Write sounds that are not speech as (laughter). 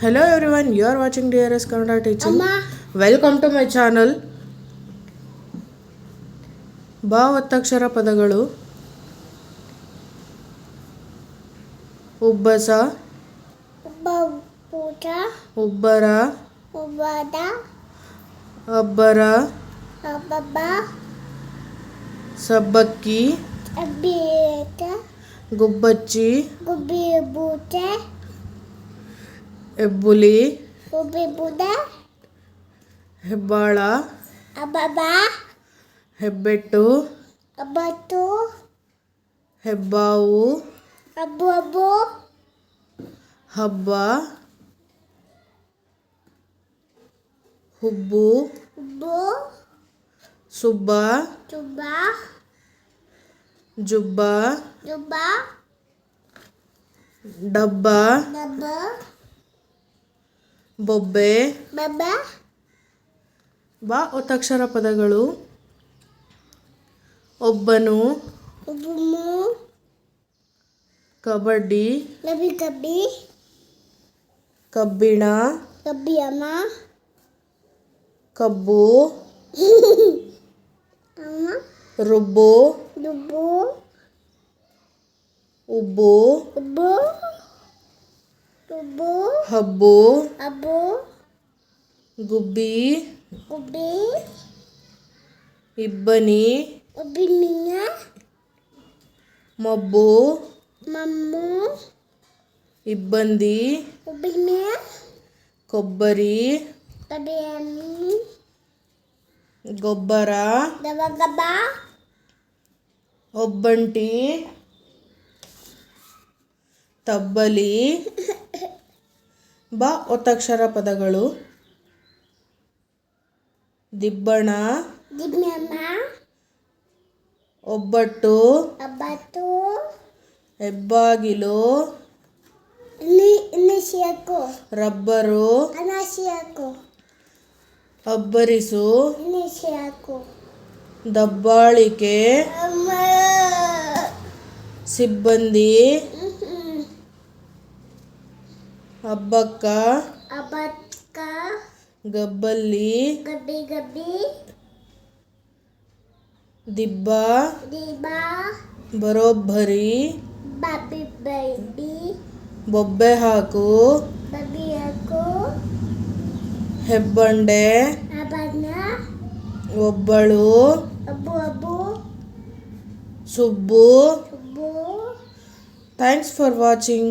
Hello everyone, you are watching DRS Kannada teaching. ಅಮ್ಮ welcome to my channel ಬಾ ಒತ್ತಕ್ಷರ ಪದಗಳು ಉಬ್ಬಸ ಒಬ್ಬ ಊಟ ಉಬ್ಬರ ಒಬ್ಬದ ಅಬ್ಬರ ಒಬ್ಬಬ್ಬ ಸಬ್ಬಕ್ಕಿ ಅಬ್ಬಿಯಟ ಗುಬ್ಬಚ್ಚಿ ಗುಬ್ಬಿ ಬೂಟೆ ಹೆಬ್ಬುಲಿ ಗುಬ್ಬಿ ಬುಡ ಹೆಬ್ಬಾಳ ಅಬ್ಬಬ್ಬ ಹೆಬ್ಬೆಟ್ಟು ಅಬ್ಬತ್ತು ಹೆಬ್ಬಾವು ಅಬ್ಬು ಅಬ್ಬು ಹಬ್ಬ ಹುಬ್ಬು ಉಬ್ಬು ಸುಬ್ಬ ಚುಬ್ಬ ಜುಬ್ಬ ಜುಬ್ಬ ಡಬ್ಬ ಡಬ್ಬ ಬೊಬ್ಬೆ. ಬ ಒತ್ತಕ್ಷರ ಪದಗಳು. ಒಬ್ಬನು. ಕಬಡ್ಡಿ. ಕಬ್ಬಿ ಕಬ್ಬಿಣ. ಕಬ್ಬಿಯಮ್ಮ. ಕಬ್ಬು. ರುಬ್ಬು. ಉಬ್ಬು. ಉಬ್ಬು. ಉಬ್ಬು ಉಬ್ಬು ಹಬ್ಬು ಅಬ್ಬು ಗುಬ್ಬಿ ಗುಬ್ಬಿ ಇಬ್ಬನಿ ಉಬ್ಬಿಮಿಂಗ ಮಬ್ಬು ಮಮ್ಮು ಇಬ್ಬಂದಿ ಉಬ್ಬಿಮೆ ಕೊಬ್ಬರಿ ಕಬಿಯಮ್ಮಿ ಗೊಬ್ಬರ ದಬಗಬ ಒಬ್ಬಂಟಿ ತಬ್ಬಲಿ (laughs) ಬ ಒತ್ತಕ್ಷರ ಪದಗಳು. ದಿಬ್ಬಣ. ಒಬ್ಬಟ್ಟು. ಹೆಬ್ಬಾಗಿಲು. ರಬ್ಬರು. ಅಬ್ಬರಿಸು. ದಬ್ಬಾಳಿಕೆ. ಸಿಬ್ಬಂದಿ. ಹಬ್ಬಕ್ಕ ಅಬಕ್ಕ ಗಬ್ಬಲ್ಲಿ ಗಬ್ಬಿ ಗಬ್ಬಿ ದಿಬ್ಬ ದೀಬ ಬರೋಬ್ಬರಿ ಬಬ್ಬಿ ಬೈಬಿ ಬೊಬ್ಬೆ ಹಾಕು ಬಬ್ಬಿಯಕು ಹೆಬ್ಬಂಡೆ ಅಬನ್ನ ಒಬ್ಬಳು ಅಬ್ಬು ಅಬ್ಬು ಸುಬ್ಬು ಸುಬ್ಬು ಥ್ಯಾಂಕ್ಸ್ ಫಾರ್ ವಾಚಿಂಗ್